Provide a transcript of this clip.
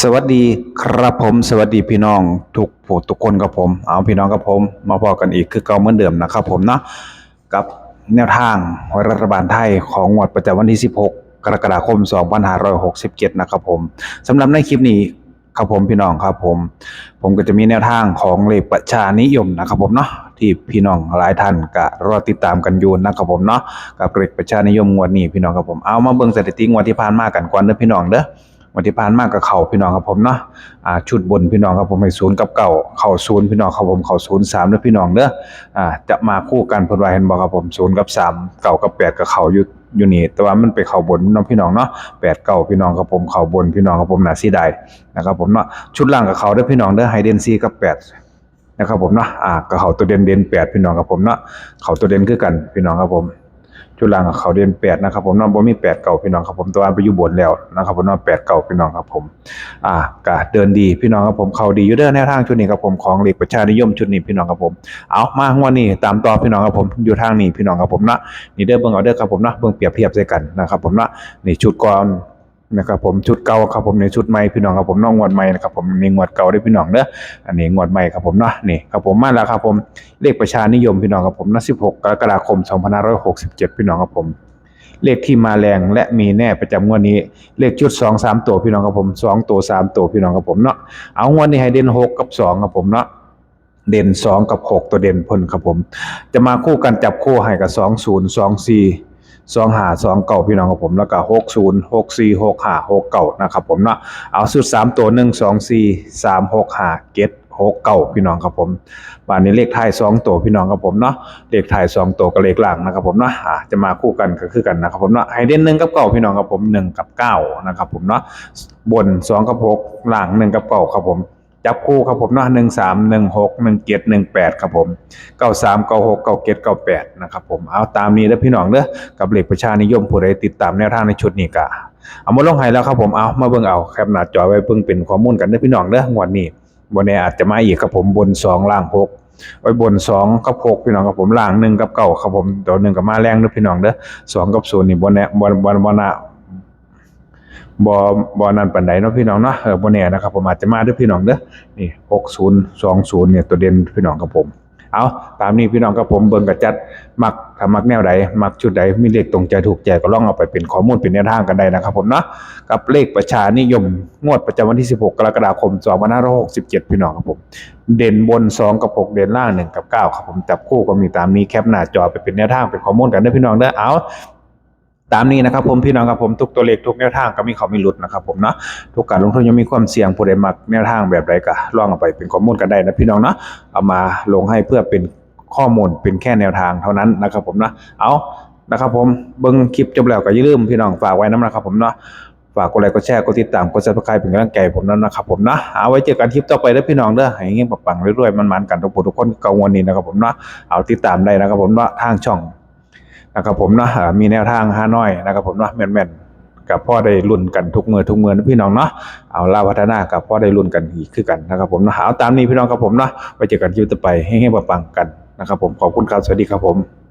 สวัสดีครับผมสวัสดีพี่น้องทุกผู้ทุกคนครับผม เอาพี่น้องกับผม มาพอกันอีกคือเก่าเหมือนเดิมนะครับผมเนาะกับแนวทางรัฐบาลไทยของงวดประจำวันที่ 16 กรกฎาคม 2567 นะครับผมสำหรับในคลิปนี้ครับผมพี่น้องครับผม ผมก็จะมีแนวทางของเลขประชานิยมนะครับผมเนาะที่พี่น้องหลายท่านก็รอติดตามกันอยู่นะครับผมเนาะกับเลขประชานิยมงวดนี้พี่น้องครับผมเอามาเบิ่งสถิติงวดที่ผ่านมากันก่อนเด้อพี่น้องเด้อ วันที่ผ่านมากับเข่าพี่น้องครับผมเนาะอ่าชุดบนพี่น้องครับผมให้ศูนย์กับเก่าเข่าศูนย์พี่น้องครับผมเข่าศูนย์สามเด้อพี่น้องเด้ออ่าจะมาคู่กันเพิ่นว่าเห็นบ่ครับผมศูนย์กับสามเก่ากับแปดกับเข่าอยู่อยู่นี่แต่ว่ามันไปเข่าบนน้องพี่น้องเนาะแปดเก่าพี่น้องครับผมเข่าบนพี่น้องครับผมหนาเสียดายนะครับผมเนาะชุดล่างกับเข่าเด้อพี่น้องเด้อไฮเดนซีกับแปดนะครับผมเนาะอ่ากับเข่าตัวเด่นเด่นแปดพี่น้องครับผมเนาะเข่าตัวเด่นคือกันพี่น้องครับผม จุดล่างกับเขาเดือนแปดนะครับผมน้องบ่มีแปดเก่าพี่น้องครับผมตัวอันไปอยู่บนแล้วนะครับผมน้องแปดเก่าพี่น้องครับผม อ่ากะเดินดีพี่น้องครับผมเขาดีอยู่เด้อแนวทางชุดนี้ครับผมของเหล็กประชานิยมชุดนี้พี่น้องครับผม เอามางวดนี้ตามต่อพี่น้องครับผมอยู่ทางนี้พี่น้องครับผมนะนี่เด้อเบิ่งเอาเด้อครับผมนะเบิ่งเปรียบเทียบใส่กันนะครับผมนะนี่ชุดก่อน นะครับผมชุดเก่าครับผมในชุดใหม่พี่น้องครับผมน้องงวดใหม่นะครับผมนี่งวดเก่าด้อพี่น้องเด้ออันนี้งวดใหม่ครับผมเนาะนี่ครับผมมาแล้วครับผมเลขประชานิยมพี่น้องครับผมนะ16 กรกฎาคม 2567 พี่น้องครับผมเลขที่มาแรงและมีแน่ประจำงวดนี้ เลขชุดสองสามตัวพี่น้องครับผมสองตัวสามตัวพี่น้องครับผมเนาะเอางวดนี้ให้เด่นหกกับสองครับผมเนาะเด่นสองกับหกตัวเด่นพลครับผม จะมาคู่กันจับคู่ให้กับสองศูนย์ สองหาสองเก่าพี่น้องครับผมแล้วก็หกศูนย์หกสี่หกห้าหกเก่านะครับผมเนาะเอาสุดสามตัวหนึ่งสองสี่สามหกห้าเก็ดหกเก่าพี่น้องครับผมบ้านนี้เลขท้ายสองตัวพี่น้องครับผมเนาะเลขถ่ายสองตัวกับเลขหล่างนะครับผมเนาะจะมาคู่กันก็คือกันนะครับผมเนาะไฮเดนหนึ่งกับเก้าพี่น้องครับผมหนึ่งกับเก้านะครับผมเนาะบนสองกับหกหล่างหนึ่งกับเก้าครับผม จับคู่ครับผมเนาะหนึ่งสามหนึ่งหกหนึ่งเจ็ดหนึ่งแปดครับผมเก้าสามเก้าหกเก้าเจ็ดเก้าแปดนะครับผมเอาตามนี้แล้วพี่น้องเด้อกับเหลขประชานิยมผู้ใดติดตามแนวทางในชุดนี้กะเอามาลงให้แล้วครับผมเอามาเบิ่งเอาแคปหน้าจอไว้เพิ่งเป็นข้อมูลกันเด้อพี่น้องเด้องวดนี้บนแน่อาจจะมาอีกครับผมบนสองล่างหกไว้บนสองกับหกพี่น้องครับผมล่างหนึ่งกับเก้าครับผมตัวหนึ่งกับมาแรงเด้อพี่น้องเด้อสองกับศูนย์นี่บนแน่บนบนบนน่ะ บอบอนันปันใดเนาะพี่น้องเนาะเออบนแน่นะครับผมอาจจะมาด้อพี่น้องเด้อนี่หกศูนย์สองศูนย์เนี่ยตัวเด่นพี่น้องครับผม เอาตามนี้พี่น้องครับผมเบิ่งกับจัดมักถ้ามักแนวใดมักชุดใดมีเลขตรงใจถูกใจก็ลองเอาไปเป็นข้อมูลเป็นแนวทางกันได้นะครับผมเนาะกับเลขประชานิยมงวดประจำวันที่ 16 กรกฎาคม2567 พี่น้องครับผม เด่นบน 2 กับ 6 เด่นล่าง 1 กับ 9 ครับผมจับคู่ก็มีตามนี้แคปหน้าจอไปเป็นแนวทางเป็นข้อมูลกันได้พี่น้องเด้อเอา ตามนี้นะครับผมพี่น้องครับผมทุกตัวเลขทุกแนวทางก็มีเขามีหลุดนะครับผมเนาะทุกการลงทุนยังมีความเสี่ยงผู้ใดมักแนวทางแบบใดก็ล่องเอาไปเป็นข้อมูลกันได้นะพี่น้องเนาะเอามาลงให้เพื่อเป็นข้อมูลเป็นแค่แนวทางเท่านั้นนะครับผมนะเอานะครับผมเบิ่งคลิปจบแล้วก็อย่าลืมพี่น้องฝากไว้น้ำนะครับผมเนาะฝากกดไลค์กดแชร์กดติดตามกด subscribe เป็นกำลังใจผมนั่นนะครับผมนะเอาไว้เจอกันคลิปต่อไปแล้วพี่น้องเด้อให้เงี้ยปังๆเรื่อยๆมันๆกันทุกผู้ทุกคนกังวลนี้นะครับผมนะเอาติดตามได้นะครับผมนะทางช่อง นะครับผมเนาะมีแนวทางฮานอยนะครับผมเนาะแม่นๆกับพ่อได้รุ่นกันทุกมือทุกมือนะพี่น้องเนาะเอาล่าพัฒนากับพ่อได้รุ่นกันอีกคือกันนะครับผมนะเอาตามนี้พี่น้องครับผมเนาะไปเจอกันคลิปต่อไปให้ให้ปังๆกันนะครับผมขอบคุณครับสวัสดีครับผม